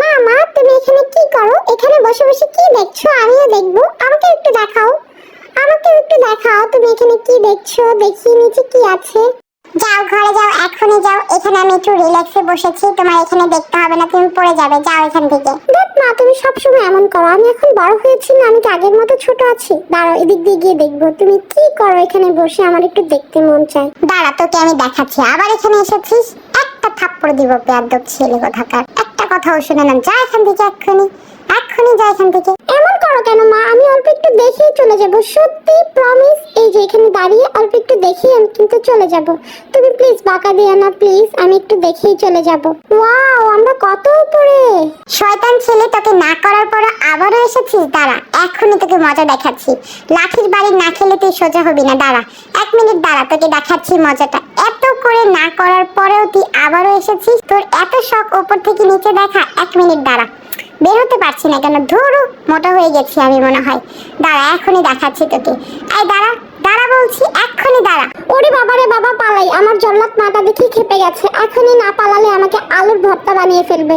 মা মা তুমি এখানে কি করো? এখানে বসে বসে কি দেখছ? আমিও দেখব। আমাকে একটু দেখাও। আমাকে একটু দেখাও। তুমি এখানে কি দেখছ? দেখি নিচে কি আছে। যাও ঘরে যাও এখনই যাও। এখানে আমি একটু রিল্যাক্সে বসেছি। তোমার এখানে দেখতে হবে না তুমি পড়ে যাবে। যাও এখান থেকে। দেখ মা তুমি সবসময় এমন করো। আমি এখন বড় হয়েছি না আমি কি আগের মতো ছোট আছি। দাঁড়াও এদিক দিয়ে গিয়ে দেখব। তুমি কি করো এখানে বসে? আমার একটু দেখতে মন চায়। দাঁড়া তোকে আমি দেখাচ্ছি। আবার এখানে এসেছিস? একটা থাপ্পড় দিব বেয়াদব ছেলে কোথাকার। কথাও শুনে নেন। যা এখান থেকে এক্ষুনি। এক্ষুনি যা এখান থেকে। এমন করো কেন, মা? আমি অল্প একটু দেখেই চলে যাব। সত্যি প্রমিস এই যে এখানে দাঁড়িয়ে অল্প একটু দেখেই আমি কিন্তু চলে যাব। তুমি প্লিজ বাঁকা দিও না প্লিজ আমি একটু দেখেই চলে যাব। ওয়াও আমরা কত উপরে? শয়তান ছেলে, তোকে না করার পর এসেছিস, দাঁড়া। এখনই তোকে মজা দেখাচ্ছি। লাঠির বাড়ি না খেলে তুই সোজা হবি না, দাঁড়া। এক মিনিট দাঁড়া, তোকে দেখাচ্ছি মজাটা। এত করে না করার পরেও তুই আবারও এসেছিস? তোর এত শখ ওপর থেকে নিচে দেখা, এক মিনিট দাঁড়া। পারছি না কেন? ধরু, মোটা হয়ে গেছি আমি মনে হয়। দাঁড়া, এখনই দেখাচ্ছি তোকে। এই দাঁড়া দাঁড়া বলছি এক্ষুনি দাঁড়া। ওরে বাবা রে বাবা, পালাই। আমার জল্লাদ মাথা দেখি খেপে গেছে। এখনই না পালালে আমাকে আলুর ভর্তা বানিয়ে ফেলবে।